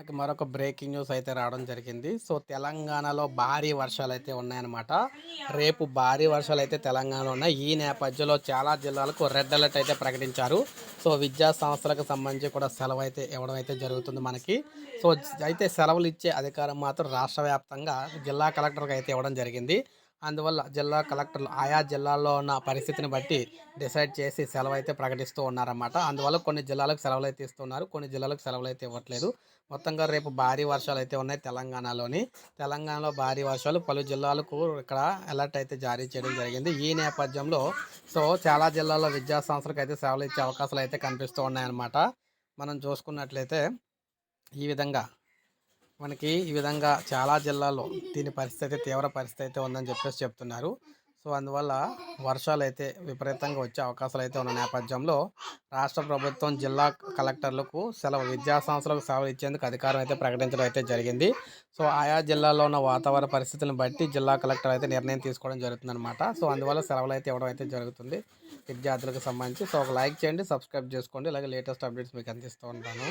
మనకి మరొక breaking news అయితే రావడం జరిగింది. సో తెలంగాణలో భారీ వర్షాలు అయితే ఉన్నాయన్నమాట. రేపు భారీ వర్షాలు అయితే తెలంగాణలో ఉన్నాయి. ఈ నేపథ్యంలో చాలా జిల్లాలకు రెడ్ అలర్ట్ అయితే ప్రకటించారు. సో విద్యా సంస్థలకు సంబంధించి కూడా సెలవు అయితే ఇవ్వడం అయితే జరుగుతుంది మనకి. సో అయితే సెలవులు ఇచ్చే అధికారం మాత్రం రాష్ట్ర వ్యాప్తంగా జిల్లా కలెక్టర్కి అయితే ఇవ్వడం జరిగింది. అందువల్ల జిల్లా కలెక్టర్లు ఆయా జిల్లాల్లో ఉన్న పరిస్థితిని బట్టి డిసైడ్ చేసి సెలవు అయితే ప్రకటిస్తూ ఉన్నారన్నమాట. అందువల్ల కొన్ని జిల్లాలకు సెలవులు అయితే ఇస్తున్నారు కొన్ని జిల్లాలకు సెలవులు అయితే ఇవ్వట్లేదు. మొత్తంగా రేపు భారీ వర్షాలు అయితే ఉన్నాయి తెలంగాణలోని. తెలంగాణలో భారీ వర్షాలు పలు జిల్లాలకు ఇక్కడ అలర్ట్ అయితే జారీ చేయడం జరిగింది. ఈ నేపథ్యంలో సో చాలా జిల్లాల్లో విద్యా సంస్థలకు అయితే సెలవులు ఇచ్చే అవకాశాలు అయితే కనిపిస్తూ ఉన్నాయన్నమాట. మనం చూసుకున్నట్లయితే ఈ విధంగా మనకి ఈ విధంగా చాలా జిల్లాల్లో దీని పరిస్థితి అయితే తీవ్ర పరిస్థితి అయితే ఉందని చెప్పేసి చెప్తున్నారు. సో అందువల్ల వర్షాలు అయితే విపరీతంగా వచ్చే అవకాశాలు అయితే ఉన్న నేపథ్యంలో రాష్ట్ర ప్రభుత్వం జిల్లా కలెక్టర్లకు సెలవు విద్యా సంస్థలకు సెలవులు ఇచ్చేందుకు అధికారం అయితే ప్రకటించడం అయితే జరిగింది. సో ఆయా జిల్లాలో ఉన్న వాతావరణ పరిస్థితులను బట్టి జిల్లా కలెక్టర్ అయితే నిర్ణయం తీసుకోవడం జరుగుతుందన్నమాట. సో అందువల్ల సెలవులు అయితే ఇవ్వడం అయితే జరుగుతుంది విద్యార్థులకు సంబంధించి. సో ఒక లైక్ చేయండి సబ్స్క్రైబ్ చేసుకోండి. అలాగే లేటెస్ట్ అప్డేట్స్ మీకు అందిస్తూ ఉంటాను.